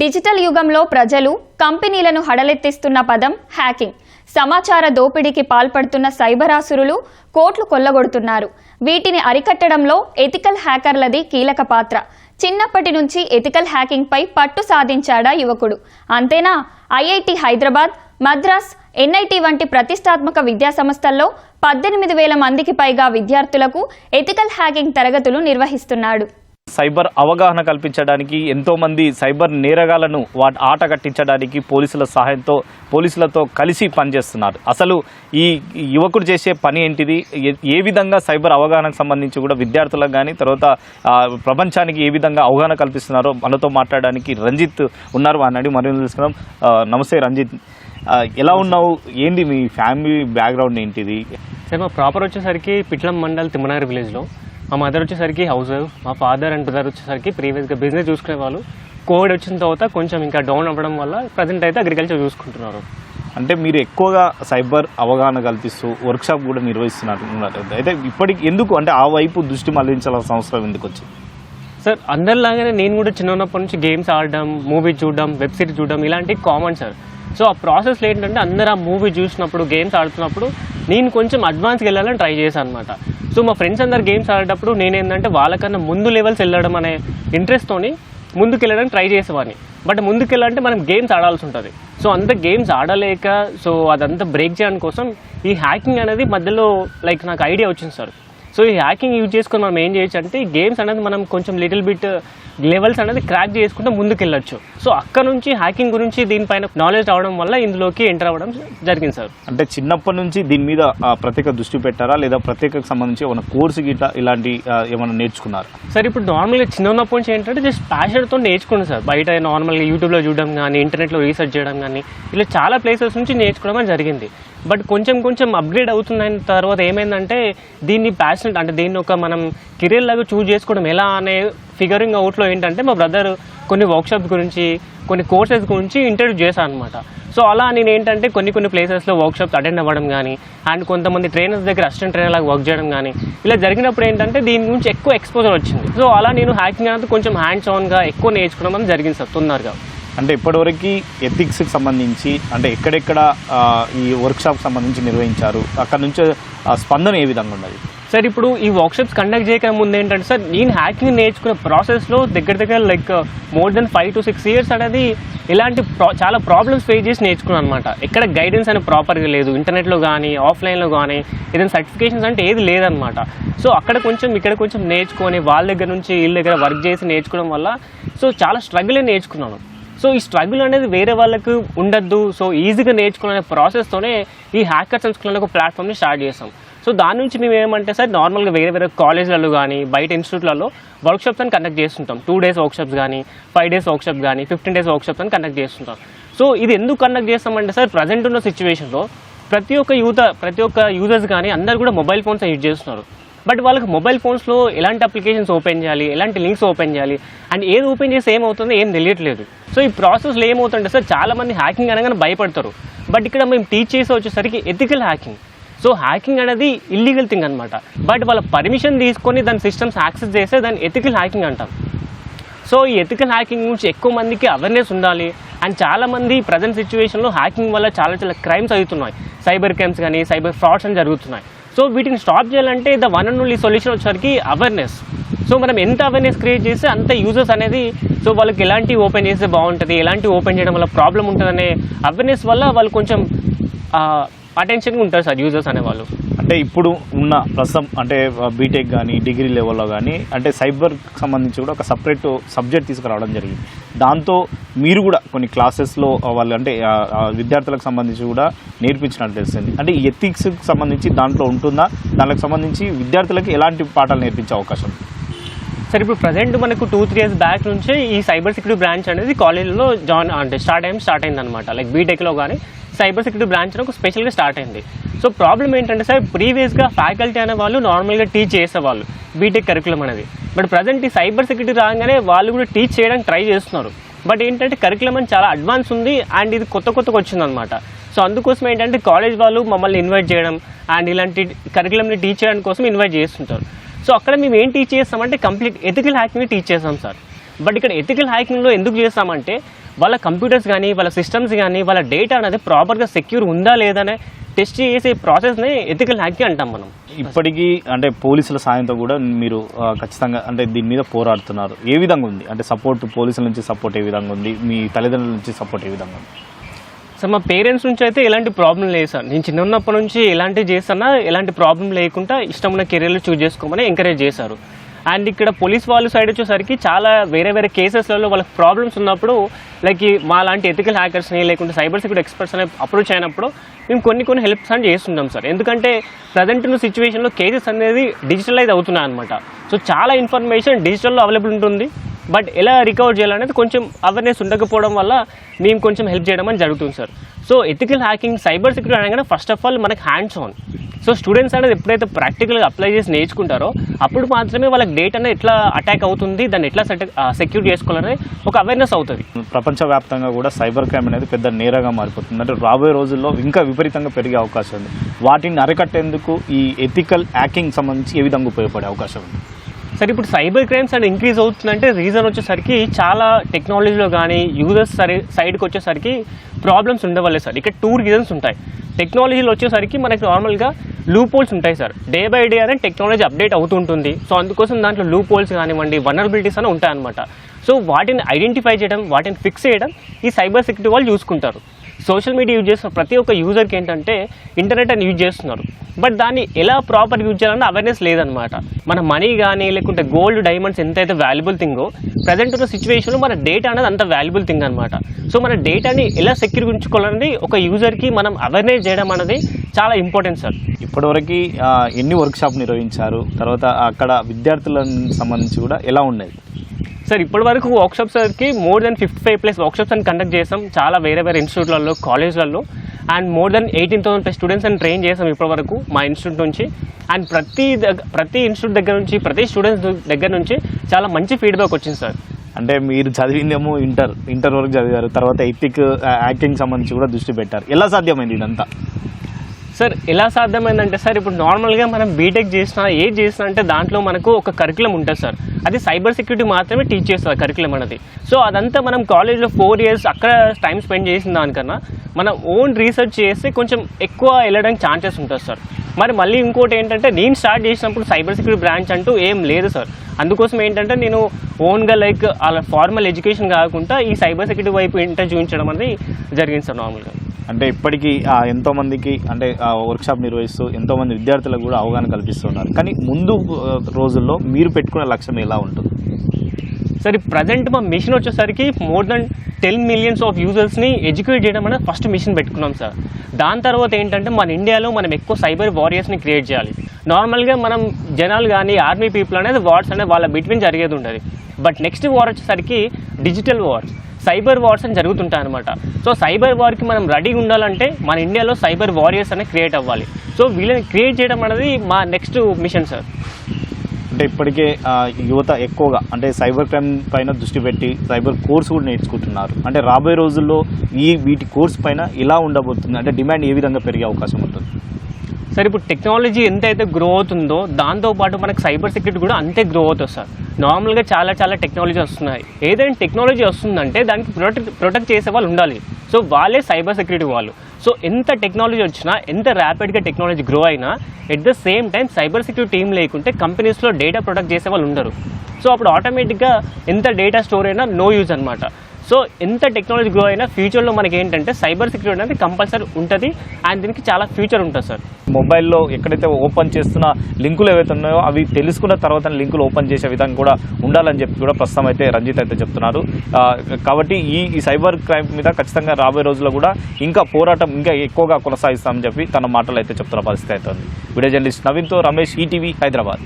Digital యుగంలో ప్రజలు కంపెనీలను హడలెత్తిస్తున్న పదం హ్యాకింగ్. సమాచార దోపిడీకి పాల్పడుతున్న సైబరాసురులు కోట్లు కొల్లగొడుతున్నారు. వీటిని అరికట్టడంలో ఎథికల్ హ్యాకర్లది కీలక పాత్ర. చిన్నప్పటి నుంచి ఎథికల్ హ్యాకింగ్పై పట్టు సాధించాడా యువకుడు. అంతేనా? ఐఐటి హైదరాబాద్ మద్రాస్ ఎన్ఐటి వంటి ప్రతిష్టాత్మక విద్యాసంస్థల్లో పద్దెనిమిది వేల మందికి పైగా విద్యార్థులకు ఎథికల్ హ్యాకింగ్ తరగతులు నిర్వహిస్తున్నాడు. సైబర్ అవగాహన కల్పించడానికి ఎంతోమంది సైబర్ నేరగాలను వాటి ఆట కట్టించడానికి పోలీసుల సహాయంతో పోలీసులతో కలిసి పనిచేస్తున్నారు. అసలు ఈ యువకుడు చేసే పని ఏంటిది? ఏ- ఏ విధంగా సైబర్ అవగాహనకు సంబంధించి కూడా విద్యార్థులకు కానీ తర్వాత ప్రపంచానికి ఏ విధంగా అవగాహన కల్పిస్తున్నారో మనతో మాట్లాడడానికి రంజిత్ ఉన్నారు. అన్నాడు మరియు తెలుసుకుందాం. నమస్తే రంజిత్. ఎలా ఉన్నావు? ఏంటి మీ ఫ్యామిలీ బ్యాక్గ్రౌండ్ ఏంటిది? సార్ మా ప్రాపర్ వచ్చేసరికి పిట్లం మండల్ తిమ్మనగర్ విలేజ్లో. మా మదర్ వచ్చేసరికి హౌస్ వైఫ్ మా ఫాదర్ అండ్ బ్రదర్ వచ్చేసరికి ప్రీవియస్గా బిజినెస్ చూసుకునే వాళ్ళు కోవిడ్ వచ్చిన తర్వాత కొంచెం ఇంకా డౌన్ అవ్వడం వల్ల ప్రజెంట్ అయితే అగ్రికల్చర్ చూసుకుంటున్నారు. అంటే మీరు ఎక్కువగా సైబర్ అవగాహన కల్పిస్తూ వర్క్షాప్ కూడా నిర్వహిస్తున్నారు. అయితే ఇప్పటికి ఎందుకు? అంటే ఆ వైపు దృష్టి మళ్ళించాల్సిన అవసరం ఎందుకు వచ్చింది? సార్ అందరిలాగానే నేను కూడా చిన్న ఉన్నప్పటి నుంచి గేమ్స్ ఆడడం మూవీ చూడడం వెబ్ సిరీస్ చూడడం ఇలాంటివి కామన్ సార్ సో ఆ ప్రాసెస్లో ఏంటంటే అందరూ ఆ మూవీ చూసినప్పుడు గేమ్స్ ఆడుతున్నప్పుడు నేను కొంచెం అడ్వాన్స్కి వెళ్ళాలని ట్రై చేశాను అనమాట సో మా ఫ్రెండ్స్ అందరు గేమ్స్ ఆడేటప్పుడు నేనేంటంటే వాళ్ళకన్నా ముందు లెవెల్స్ వెళ్ళడం అనే ఇంట్రెస్ట్తోని ముందుకు వెళ్ళడానికి ట్రై చేసేవాడిని. బట్ ముందుకు వెళ్ళాలంటే మనం గేమ్స్ ఆడాల్సి ఉంటుంది. సో అంత గేమ్స్ ఆడలేక సో అదంతా బ్రేక్ చేయడానికి కోసం ఈ హ్యాకింగ్ అనేది మధ్యలో లైక్ నాకు ఐడియా వచ్చింది సార్. సో ఈ హ్యాకింగ్ యూజ్ చేసుకొని మనం ఏం చేయొచ్చు అంటే గేమ్స్ అనేది మనం కొంచెం లిటిల్ బిట్ లెవెల్స్ అనేది క్రాక్ చేసుకుంటే ముందుకు వెళ్ళొచ్చు సో అక్కడ నుంచి హ్యాకింగ్ గురించి దీనిపైన నాలెడ్జ్ రావడం వల్ల ఇందులోకి ఎంటర్ అవ్వడం జరిగింది సార్. అంటే చిన్నప్పటి నుంచి దీని మీద ప్రత్యేక దృష్టి పెట్టారా? లేదా ప్రత్యేక సంబంధించి ఏమైనా కోర్సు గిట్లా ఇలాంటి ఏమైనా నేర్చుకున్నారా? సార్ ఇప్పుడు నార్మల్గా చిన్న ఉన్నప్పటి నుంచి ఏంటంటే జస్ట్ ప్యాషన్తో నేర్చుకున్నాను సార్. బయట నార్మల్గా యూట్యూబ్లో చూడడం కానీ ఇంటర్నెట్లో రీసెర్చ్ చేయడం కానీ ఇలా చాలా ప్లేసెస్ నుంచి నేర్చుకోవడం జరిగింది. బట్ కొంచెం కొంచెం అప్గ్రేడ్ అవుతున్న తర్వాత ఏమైందంటే దీన్ని ప్యాషనెట్ అంటే దీన్ని ఒక మనం కెరీర్ లాగా చూజ్ చేసుకోవడం ఎలా అనే ఫిగరింగ్ అవుట్లో ఏంటంటే మా బ్రదర్ కొన్ని వర్క్షాప్స్ గురించి కొన్ని కోర్సెస్ గురించి ఇంట్రడ్యూస్ చేశాను అనమాట సో అలా నేను ఏంటంటే కొన్ని కొన్ని ప్లేసెస్లో వర్క్షాప్స్ అటెండ్ అవ్వడం కానీ అండ్ కొంతమంది ట్రైనర్స్ దగ్గర అసిస్టెంట్ ట్రైనర్ లాగా వర్క్ చేయడం కానీ ఇలా జరిగినప్పుడు ఏంటంటే దీని గురించి ఎక్కువ ఎక్స్పోజర్ వచ్చింది. సో అలా నేను హ్యాకింగ్ అనేది కొంచెం హ్యాండ్స్ ఆన్గా ఎక్కువ నేర్చుకోవడం అనేది జరిగింది సార్ తొందరగా. అంటే ఇప్పటివరకు ఎథిక్స్కి సంబంధించి అంటే ఎక్కడెక్కడ ఈ వర్క్షాప్ సంబంధించి నిర్వహించారు అక్కడ నుంచి స్పందన ఏ విధంగా ఉన్నది? సార్ ఇప్పుడు ఈ వర్క్షాప్స్ కండక్ట్ చేయక ముందు ఏంటంటే సార్ నేను హ్యాకింగ్ నేర్చుకునే ప్రాసెస్లో దగ్గర దగ్గర like more than five to six years అనేది ఇలాంటి ప్రా చాలా ప్రాబ్లమ్స్ ఫేస్ చేసి నేర్చుకున్నాను అనమాట ఎక్కడ గైడెన్స్ అనేది ప్రాపర్గా లేదు ఇంటర్నెట్లో కానీ ఆఫ్లైన్లో కానీ ఏదైనా సర్టిఫికేషన్స్ అంటే ఏది లేదనమాట సో అక్కడ కొంచెం ఇక్కడ కొంచెం నేర్చుకొని వాళ్ళ దగ్గర నుంచి వీళ్ళ దగ్గర వర్క్ చేసి నేర్చుకోవడం వల్ల సో చాలా స్ట్రగుల్ నేర్చుకున్నాను. సో ఈ స్ట్రగుల్ అనేది వేరే వాళ్ళకు ఉండద్దు. సో ఈజీగా నేర్చుకునే ప్రాసెస్తోనే ఈ హ్యాకర్ సంస్కృతి ఒక ప్లాట్ఫామ్ని స్టార్ట్ చేస్తాం సో దాని నుంచి మేము ఏమంటే సార్ నార్మల్గా వేరే వేరే కాలేజ్లలో కానీ బయట ఇన్స్టిట్యూట్లలో వర్క్షాప్స్ అని కండక్ట్ చేస్తుంటాం. టూ డేస్ వర్క్షాప్స్ కానీ ఫైవ్ డేస్ వర్క్షాప్స్ కానీ ఫిఫ్టీన్ డేస్ వర్క్షాప్స్ అని కండక్ట్ చేస్తుంటాం. సో ఇది ఎందుకు కండక్ట్ చేస్తామంటే సార్ ప్రజెంట్ ఉన్న సిచ్యువేషన్లో ప్రతి ఒక్క యూత ప్రతి ఒక్క యూజర్స్ కానీ అందరు కూడా మొబైల్ ఫోన్స్ యూజ్ చేస్తున్నారు. బట్ వాళ్ళకి మొబైల్ ఫోన్స్లో ఎలాంటి అప్లికేషన్స్ ఓపెన్ చేయాలి ఎలాంటి లింక్స్ ఓపెన్ చేయాలి అండ్ ఏది ఓపెన్ చేస్తే ఏమవుతుందో ఏం తెలియట్లేదు. సో ఈ ప్రాసెస్లో ఏమవుతుంటే సార్ చాలామంది హ్యాకింగ్ అనగానే భయపడతారు. బట్ ఇక్కడ మేము టీచ్ చేసి వచ్చేసరికి ఎథికల్ హ్యాకింగ్ సో హ్యాకింగ్ అనేది ఇల్లీగల్ థింగ్ అనమాట బట్ వాళ్ళ పర్మిషన్ తీసుకొని దాని సిస్టమ్స్ యాక్సెస్ చేస్తే దాన్ని ఎథికల్ హ్యాకింగ్ అంటాం సో ఈ ఎథికల్ హ్యాకింగ్ గురించి ఎక్కువ మందికి అవేర్నెస్ ఉండాలి. అండ్ చాలా మంది ప్రజెంట్ సిచ్యువేషన్లో హ్యాకింగ్ వల్ల చాలా చాలా క్రైమ్స్ అవుతున్నాయి. సైబర్ క్రైమ్స్ కానీ సైబర్ ఫ్రాడ్స్ అని జరుగుతున్నాయి. సో వీటిని స్టాప్ చేయాలంటే the one and only solution వచ్చేసరికి అవేర్నెస్ సో మనం ఎంత అవేర్నెస్ క్రియేట్ చేస్తే అంత యూజర్స్ అనేది సో వాళ్ళకి ఎలాంటి ఓపెన్ చేస్తే బాగుంటుంది ఎలాంటి ఓపెన్ చేయడం వల్ల ప్రాబ్లం ఉంటుందనే అవేర్నెస్ వల్ల వాళ్ళు కొంచెం అటెన్షన్గా ఉంటారు సార్ యూజర్స్ అనేవాళ్ళు. అంటే ఇప్పుడు ఉన్న ప్రస్తుతం అంటే బీటెక్ కానీ డిగ్రీ లెవెల్లో కానీ అంటే సైబర్ సంబంధించి కూడా ఒక సపరేట్ సబ్జెక్ట్ తీసుకురావడం జరిగింది. దాంతో మీరు కూడా కొన్ని క్లాసెస్లో వాళ్ళు అంటే విద్యార్థులకు సంబంధించి కూడా నేర్పించినట్టు తెలిసింది అంటే ఈ ఎథిక్స్కి సంబంధించి దాంట్లో ఉంటుందా? దానికి సంబంధించి విద్యార్థులకు ఎలాంటి పాఠాలు నేర్పించే అవకాశం? సార్ ఇప్పుడు ప్రజెంట్ మనకు టూ త్రీ ఇయర్స్ బ్యాక్ నుంచే ఈ సైబర్ సెక్యూరిటీ బ్రాంచ్ అనేది కాలేజ్లో జాయిన్ అంటే స్టార్ట్ అయ్యి స్టార్ట్ అయింది అనమాట లైక్ బీటెక్లో కానీ సైబర్ సెక్యూరిటీ బ్రాంచ్ ఒక స్పెషల్గా స్టార్ట్ అయింది. సో ప్రాబ్లం ఏంటంటే సార్ ప్రీవియస్గా ఫ్యాకల్టీ అనే వాళ్ళు నార్మల్గా టీచ్ చేసేవాళ్ళు బీటెక్ కరికులం అనేది. బట్ ప్రజెంట్ ఈ సైబర్ సెక్యూరిటీ రాగానే వాళ్ళు కూడా టీచ్ చేయడానికి ట్రై చేస్తున్నారు. బట్ ఏంటంటే కరికులం అని చాలా అడ్వాన్స్ ఉంది అండ్ ఇది కొత్త కొత్తగా వచ్చిందనమాట సో అందుకోసం ఏంటంటే కాలేజ్ వాళ్ళు మమ్మల్ని ఇన్వైట్ చేయడం అండ్ ఇలాంటి కరికులంని టీచ్ చేయడం కోసం ఇన్వైట్ చేస్తుంటారు. సో అక్కడ మేము ఏం టీచ్ చేస్తామంటే కంప్లీట్ ఎథికల్ హ్యాకింగ్ టీచ్ చేస్తాం సార్. బట్ ఇక్కడ ఎథికల్ హ్యాకింగ్లో ఎందుకు చేస్తామంటే వాళ్ళ కంప్యూటర్స్ కానీ వాళ్ళ సిస్టమ్స్ కానీ వాళ్ళ డేటా అనేది ప్రాపర్గా సెక్యూర్ ఉందా లేదా అనే టెస్ట్ చేసే ప్రాసెస్ని ఎథికల్ హ్యాకింగ్ అంటాం మనం. ఇప్పటికీ అంటే పోలీసుల సాయంతో కూడా మీరు ఖచ్చితంగా అంటే దీని మీద పోరాడుతున్నారు. ఏ విధంగా ఉంది? అంటే సపోర్ట్ పోలీసుల నుంచి సపోర్ట్ ఏ విధంగా ఉంది? మీ తల్లిదండ్రుల నుంచి సపోర్ట్ ఏ విధంగా ఉంది? సార్ మా పేరెంట్స్ నుంచి అయితే ఎలాంటి ప్రాబ్లం లేదు సార్. నేను చిన్న ఉన్నప్పటి నుంచి ఎలాంటి చేస్తున్నా ఎలాంటి ప్రాబ్లం లేకుండా ఇష్టం ఉన్న కెరీర్లు చూస్ చేసుకోమని ఎంకరేజ్ చేశారు. అండ్ ఇక్కడ పోలీస్ వాళ్ళ సైడ్ వచ్చేసరికి చాలా వేరే వేరే కేసెస్లలో వాళ్ళకి ప్రాబ్లమ్స్ ఉన్నప్పుడు లైక్ మా లాంటి ఎథికల్ హ్యాకర్స్ని లేకుంటే సైబర్ సెక్యూరిటీ ఎక్స్పర్ట్స్ అనే అప్రోచ్ అయినప్పుడు మేము కొన్ని కొన్ని హెల్ప్స్ అని చేస్తుంటాం సార్. ఎందుకంటే ప్రజెంట్ ఉన్న సిచ్యువేషన్లో కేసెస్ అనేది డిజిటలైజ్ అవుతున్నాయి అనమాట సో చాలా ఇన్ఫర్మేషన్ డిజిటల్లో అవైలబుల్ ఉంటుంది. బట్ ఎలా రికవర్ చేయాలనేది కొంచెం అవేర్నెస్ ఉండకపోవడం వల్ల మేము కొంచెం హెల్ప్ చేయడం అని జరుగుతుంది sir so ethical hacking cyber security అనగానే ఫస్ట్ ఆఫ్ ఆల్ మనకి హ్యాండ్స్ ఆన్ సో స్టూడెంట్స్ అనేది ఎప్పుడైతే ప్రాక్టికల్గా అప్లై చేసి నేర్చుకుంటారో అప్పుడు మాత్రమే వాళ్ళకి డేట్ అనేది ఎట్లా అటాక్ అవుతుంది దాన్ని ఎట్లా సెక్యూర్ చేసుకోవాలనేది ఒక అవేర్నెస్ అవుతుంది. ప్రపంచవ్యాప్తంగా కూడా సైబర్ క్రైమ్ అనేది పెద్ద నేరగా మారిపోతుంది. అంటే రాబోయే రోజుల్లో ఇంకా విపరీతంగా పెరిగే అవకాశం ఉంది. వాటిని అరికట్టేందుకు ఈ ఎథికల్ హ్యాకింగ్ సంబంధించి ఏ విధంగా ఉపయోగపడే అవకాశం ఉంది? సరే ఇప్పుడు సైబర్ క్రైమ్స్ అండ్ ఇంక్రీజ్ అవుతుందంటే రీజన్ వచ్చేసరికి చాలా టెక్నాలజీలో కానీ యూజర్స్ సరే సైడ్కి వచ్చేసరికి ప్రాబ్లమ్స్ ఉండవల్లే సార్. ఇక్కడ టూ రీజన్స్ ఉంటాయి. టెక్నాలజీలో వచ్చేసరికి మనకి నార్మల్గా లూప్ హోల్స్ ఉంటాయి సార్. డే బై డే అనేది టెక్నాలజీ అప్డేట్ అవుతుంటుంది. సో అందుకోసం దాంట్లో లూప్ హోల్స్ కానివ్వండి వనరబిలిటీస్ అని ఉంటాయన్నమాట. సో వాటిని ఐడెంటిఫై చేయడం వాటిని ఫిక్స్ చేయడం ఈ సైబర్ సెక్యూరిటీ వాళ్ళు చూసుకుంటారు సోషల్ మీడియా యూజ్ చేసిన ప్రతి ఒక్క యూజర్కి ఏంటంటే ఇంటర్నెట్ అని యూజ్ చేస్తున్నారు. బట్ దాన్ని ఎలా ప్రాపర్ యూజ్ చేయాలన్న అవేర్నెస్ లేదనమాట మన మనీ కానీ లేకుంటే గోల్డ్ డైమండ్స్ ఎంతైతే వాల్యుబుల్ థింగో ప్రజెంట్ ఉన్న సిచ్యువేషన్లో మన డేటా అనేది అంత వాల్యుబుల్ థింగ్ అనమాట సో మన డేటాని ఎలా సెక్యూర్ ఉంచుకోవాలనేది ఒక యూజర్కి మనం అవేర్నెస్ చేయడం అనేది చాలా ఇంపార్టెంట్ సార్ ఇప్పటివరకు ఎన్ని వర్క్ షాప్ నిర్వహించారు? తర్వాత అక్కడ విద్యార్థులకు సంబంధించి కూడా ఎలా ఉండేది సార్ ఇప్పటి వరకు వర్క్షాప్స్కి more than fifty five plus workshops అని కండక్ట్ చేసాం. చాలా వేరే వేరే ఇన్స్టిట్యూట్లలో కాలేజ్లలో and more than eighteen thousand plus students అని ట్రైన్ చేసాం ఇప్పటి వరకు మా ఇన్స్టిట్యూట్ నుంచి. అండ్ ప్రతి దగ్గర ప్రతి ఇన్స్టిట్యూట్ దగ్గర నుంచి ప్రతి స్టూడెంట్స్ దగ్గర నుంచి చాలా మంచి ఫీడ్బ్యాక్ వచ్చింది సార్. అంటే మీరు చదివిందేమో ఇంటర్ ఇంటర్ వరకు చదివారు. తర్వాత ఎథిక్ యాక్టింగ్ uh, సంబంధించి కూడా దృష్టి పెట్టారు. ఎలా సాధ్యమైంది ఇదంతా? సార్ ఎలా సాధ్యమైందంటే సార్ ఇప్పుడు నార్మల్గా మనం బీటెక్ చేసినా ఏది చేసినా అంటే దాంట్లో మనకు ఒక కరికులం ఉంటుంది సార్. అది సైబర్ సెక్యూరిటీ మాత్రమే టీచ్ చేస్తారు కరికులం అనేది. సో అదంతా మనం కాలేజ్లో ఫోర్ ఇయర్స్ అక్కడ టైం స్పెండ్ చేసిన దానికన్నా మనం ఓన్ రీసెర్చ్ చేస్తే కొంచెం ఎక్కువ వెళ్ళడానికి ఛాన్సెస్ ఉంటుంది సార్. మరి మళ్ళీ ఇంకోటి ఏంటంటే నేను స్టార్ట్ చేసినప్పుడు సైబర్ సెక్యూరిటీ బ్రాంచ్ అంటూ ఏం లేదు సార్. అందుకోసం ఏంటంటే నేను ఓన్గా లైక్ అలా ఫార్మల్ ఎడ్యుకేషన్ కాకుండా ఈ సైబర్ సెక్యూరిటీ వైపు ఇంటర్ చూపించడం అనేది జరిగింది సార్ నార్మల్గా. అంటే ఇప్పటికీ ఎంతోమందికి అంటే వర్క్షాప్ నిర్వహిస్తూ ఎంతోమంది విద్యార్థులకు కూడా అవగాహన కల్పిస్తున్నారు. కానీ ముందు రోజుల్లో మీరు పెట్టుకునే లక్ష్యం ఎలా ఉంటుంది? సరే ప్రజెంట్ మా మిషన్ వచ్చేసరికి more than ten millions of యూజర్స్ని educate చేయడం అనేది ఫస్ట్ మిషన్ పెట్టుకున్నాం సార్ దాని తర్వాత ఏంటంటే మన ఇండియాలో మనం ఎక్కువ సైబర్ వారియర్స్ని క్రియేట్ చేయాలి. నార్మల్గా మనం జనాలు కానీ ఆర్మీ పీపుల్ అనేది వార్స్ అనేది వాళ్ళ బిట్వీన్ జరిగేది ఉండదు. బట్ నెక్స్ట్ వార్ వచ్చేసరికి డిజిటల్ వార్స్ సైబర్ వార్స్ అని జరుగుతుంటాయి అనమాట సో సైబర్ వార్కి మనం రెడీగా ఉండాలంటే మన ఇండియాలో సైబర్ వారియర్స్ అనేది క్రియేట్ అవ్వాలి. సో వీళ్ళని క్రియేట్ చేయడం అనేది మా నెక్స్ట్ మిషన్ సార్. అంటే ఇప్పటికే యువత ఎక్కువగా అంటే సైబర్ క్రైమ్ పైన దృష్టి పెట్టి సైబర్ కోర్స్ కూడా నేర్చుకుంటున్నారు. అంటే రాబోయే రోజుల్లో ఈ వీటి కోర్స్ పైన ఎలా ఉండబోతుంది. అంటే డిమాండ్ ఏ విధంగా పెరిగే అవకాశం ఉంటుంది? సరే ఇప్పుడు టెక్నాలజీ ఎంతైతే గ్రో అవుతుందో దాంతోపాటు మనకు సైబర్ సెక్యూరిటీ కూడా అంతే గ్రో అవుతుంది సార్. నార్మల్గా చాలా చాలా టెక్నాలజీ వస్తున్నాయి. ఏదైనా టెక్నాలజీ వస్తుందంటే దానికి ప్రొటెక్ట్ ప్రొటెక్ట్ చేసే వాళ్ళు ఉండాలి. సో వాళ్ళే సైబర్ సెక్యూరిటీ వాళ్ళు. సో ఎంత టెక్నాలజీ వచ్చినా ఎంత ర్యాపిడ్గా టెక్నాలజీ గ్రో అయినా at the same time cyber security team లేకుంటే కంపెనీస్లో డేటా ప్రొటెక్ట్ చేసే వాళ్ళు ఉండరు. సో అప్పుడు ఆటోమేటిక్గా ఎంత డేటా స్టోర్ అయినా నో యూజ్ అనమాట సో ఎంత టెక్నాలజీ గ్రో అయినా ఫ్యూచర్లో మనకి ఏంటంటే సైబర్ సెక్యూరిటీ అనేది కంపల్సరీ ఉంటుంది. అండ్ దీనికి చాలా ఫ్యూచర్ ఉంటుంది సార్. మొబైల్లో ఎక్కడైతే ఓపెన్ చేస్తున్న లింకులు ఏవైతే ఉన్నాయో అవి తెలుసుకున్న తర్వాత లింకులు ఓపెన్ చేసే విధానం కూడా ఉండాలని చెప్పి కూడా ప్రస్తుతం అయితే రంజిత్ అయితే చెప్తున్నారు. కాబట్టి ఈ ఈ సైబర్ క్రైమ్ మీద ఖచ్చితంగా రాబోయే రోజుల్లో కూడా ఇంకా పోరాటం ఇంకా ఎక్కువగా కొనసాగిస్తామని చెప్పి తన మాటలు అయితే చెప్తున్న పరిస్థితి అయితే వీడియో జర్నలిస్ట్ నవీన్తో రమేష్ ఈటీవీ హైదరాబాద్.